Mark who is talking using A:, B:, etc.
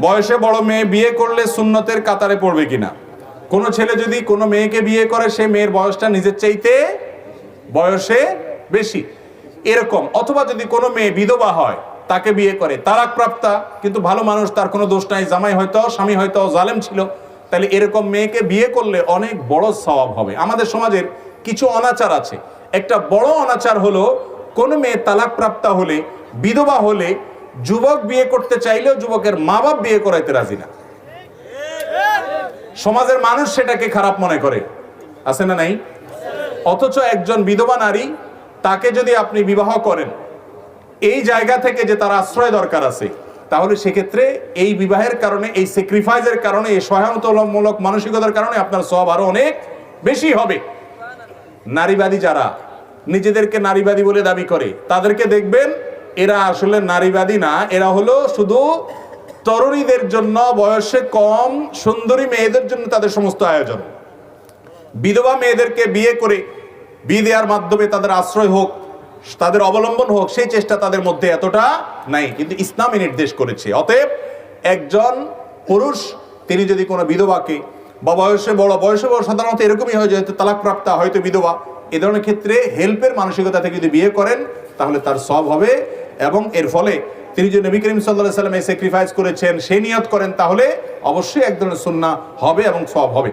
A: বয়সে বড় মেয়ে বিয়ে করলে সুন্নতের কাতারে পড়বে কিনা? কোনো ছেলে যদি কোনো মেয়েকে বিয়ে করে, সে মেয়ের বয়সটা নিজের চাইতে বয়সে বেশি। এরকম। অথবা যদি কোনো মেয়ে বিধবা হয়, তাকে বিয়ে করে তালাক প্রাপ্তা কিন্তু ভালো মানুষ, তার কোনো দোষ নাই, জামাই হয়তো, স্বামী হয়তো, জালেম ছিল, তাহলে এরকম মেয়েকে বিয়ে করলে অনেক বড় স্বভাব হবে। আমাদের সমাজের কিছু অনাচার আছে। একটা বড় অনাচার হলো, কোনো মেয়ে তালাক প্রাপ্তা হলে, বিধবা হলে যুবক বিয়ে করতে চাইলেও যুবকের মা বাপ বিয়ে করাইতে রাজি না। সমাজের মানুষ সেটাকে খারাপ মনে করে। আছে না নাই? অথচ একজন বিধবা নারী, তাকে যদি আপনি বিবাহ করেন, এই জায়গা থেকে যে তার আশ্রয় দরকার আছে, তাহলে সেক্ষেত্রে এই বিবাহের কারণে, এই স্যাক্রিফাইসের কারণে, এই সহায়তামূলক মানসিকতার কারণে আপনার সব আরও অনেক বেশি হবে। নারীবাদী যারা, নিজেদেরকে নারীবাদী বলে দাবি করে, তাদেরকে দেখবেন এরা আসলে নারীবাদী না, এরা হলো শুধু তরুণীদের জন্য, বয়সে কম, সুন্দরী মেয়েদের জন্য তাদের সমস্ত আয়োজন। বিধবা মেয়েদেরকে বিয়ে করে, বিয়ে দেওয়ার মাধ্যমে তাদের আশ্রয় হোক, তাদের অবলম্বন হোক, সেই চেষ্টা তাদের মধ্যে এতটা নাই। কিন্তু ইসলামী নির্দেশ করেছে। অতএব একজন পুরুষ, তিনি যদি কোনো বিধবাকে, বা বয়সে বড় বয়সে বড় সাধারণত এরকমই হয়, যেহেতু তালাক প্রাপ্তা হয়তো বিধবা, এ ধরনের ক্ষেত্রে হেল্পের মানসিকতা থেকে যদি বিয়ে করেন, তাহলে তার সব হবে এবং এর ফলে তিনি যে নবী করিম সাল্লাহ সাল্লামে স্যাক্রিফাইস করেছেন, সে নিয়ত করেন, তাহলে অবশ্যই এক ধরনের সুন্না হবে এবং সব হবে।